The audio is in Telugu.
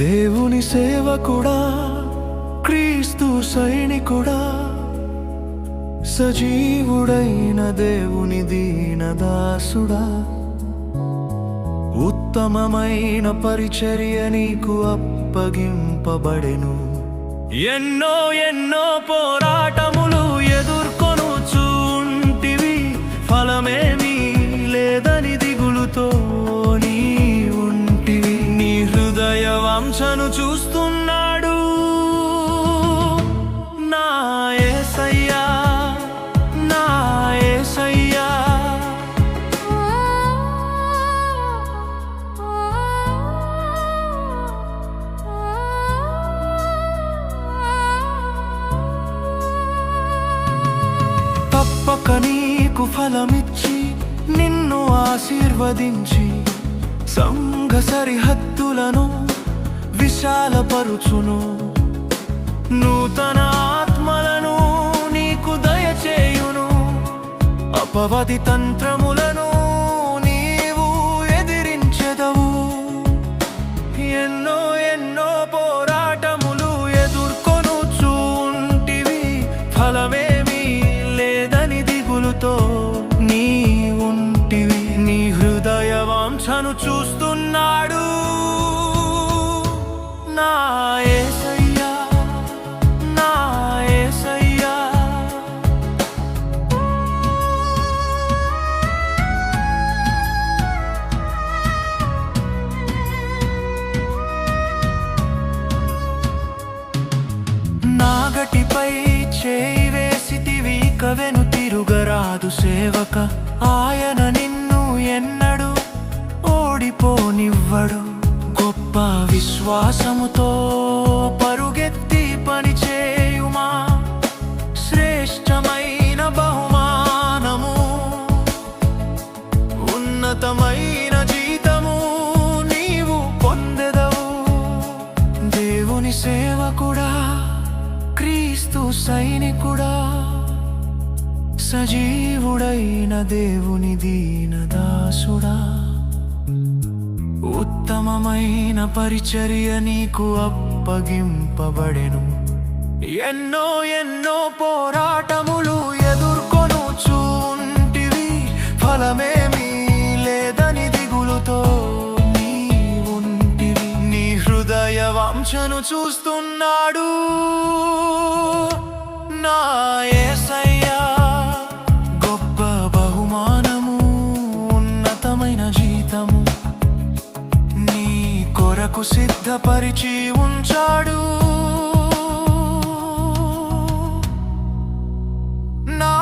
దేవుని సేవకుడా క్రీస్తు సైనికుడా సజీవుడైన దేవుని దీనదాసుడా. ఉత్తమమైన పరిచర్య నీకు అప్పగింపబడెను. ఎన్నో ఎన్నో పోరాట తప్పక నీకు ఫలమిచ్చి నిన్ను ఆశీర్వదించి సంఘ సరిహద్దులను విశాలపరుచును. నూతన ఆత్మలను నీకు దయచేయును. అపవది తంత్రములను సేవక ఆయన నిన్ను ఎన్నడు ఓడిపోనివ్వడు. గొప్ప విశ్వాసముతో పరుగెత్తి పని చేయుమా శ్రేష్టమైన బహుమానము ఉన్నతమైన జీతము నీవు పొందెదవు. దేవుని సేవకుడా క్రీస్తు సైనికుడా సజీవుడైన దేవుని దీన దాసుడా. ఉత్తమమైన పరిచర్య నీకు అప్పగింపబడెను. ఎన్నో ఎన్నో పోరాటములు ఎదుర్కొను చూంటివి. ఫలమేమీ లేదని దిగులుతో నీ ఉంటివి. నీ హృదయ వంశను చూస్తున్నాడు. నా కొరకు సిద్ధపరిచి ఉంచాడు. నా